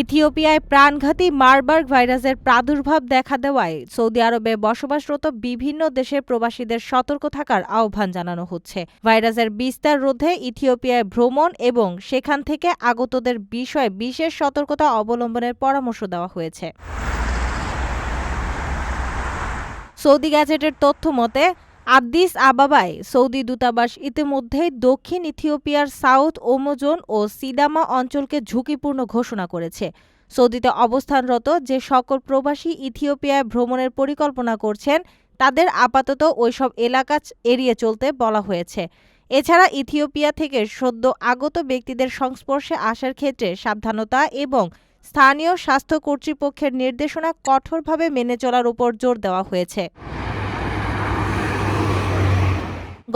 ইথিওপিয়ায় প্রাণঘাতী মারবার্গ ভাইরাসের প্রাদুর্ভাব দেখা দেওয়ায় সৌদি আরবে বসবাসরত বিভিন্ন দেশের প্রবাসীদের সতর্ক থাকার আহ্বান জানানো হচ্ছে। ভাইরাসের বিস্তার রোধে ইথিওপিয়ায় ভ্রমণ এবং সেখান থেকে আগতদের বিষয়ে বিশেষ সতর্কতা অবলম্বনের পরামর্শ দেওয়া হয়েছে। সৌদি গ্যাজেটের তথ্য মতে আদ্দিস আবাবায় সৌদি দূতাবাস ইতিমধ্যেই দক্ষিণ ইথিওপিয়ার সাউথ ওমোজোন ও সিদামা অঞ্চলকে ঝুঁকিপূর্ণ ঘোষণা করেছে। সৌদিতে অবস্থানরত যে সকল প্রবাসী ইথিওপিয়ায় ভ্রমণের পরিকল্পনা করছেন, তাদের আপাতত ওইসব এলাকা এড়িয়ে চলতে বলা হয়েছে। এছাড়া ইথিওপিয়া থেকে সদ্য আগত ব্যক্তিদের সংস্পর্শে আসার ক্ষেত্রে সাবধানতা এবং স্থানীয় স্বাস্থ্য কর্তৃপক্ষের নির্দেশনা কঠোরভাবে মেনে চলার উপর জোর দেওয়া হয়েছে।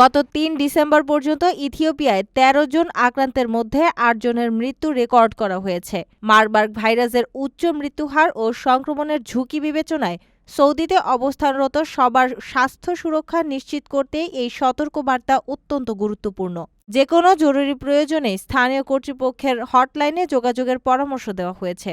গত তিন ডিসেম্বর পর্যন্ত ইথিওপিয়ায় ১৩ জন আক্রান্তের মধ্যে আট জনের মৃত্যু রেকর্ড করা হয়েছে। মারবার্গ ভাইরাসের উচ্চ মৃত্যুহার ও সংক্রমণের ঝুঁকি বিবেচনায় সৌদিতে অবস্থানরত সবার স্বাস্থ্য সুরক্ষা নিশ্চিত করতে এই সতর্কবার্তা অত্যন্ত গুরুত্বপূর্ণ। যে কোনো জরুরি প্রয়োজনে স্থানীয় কর্তৃপক্ষের হটলাইনে যোগাযোগের পরামর্শ দেওয়া হয়েছে।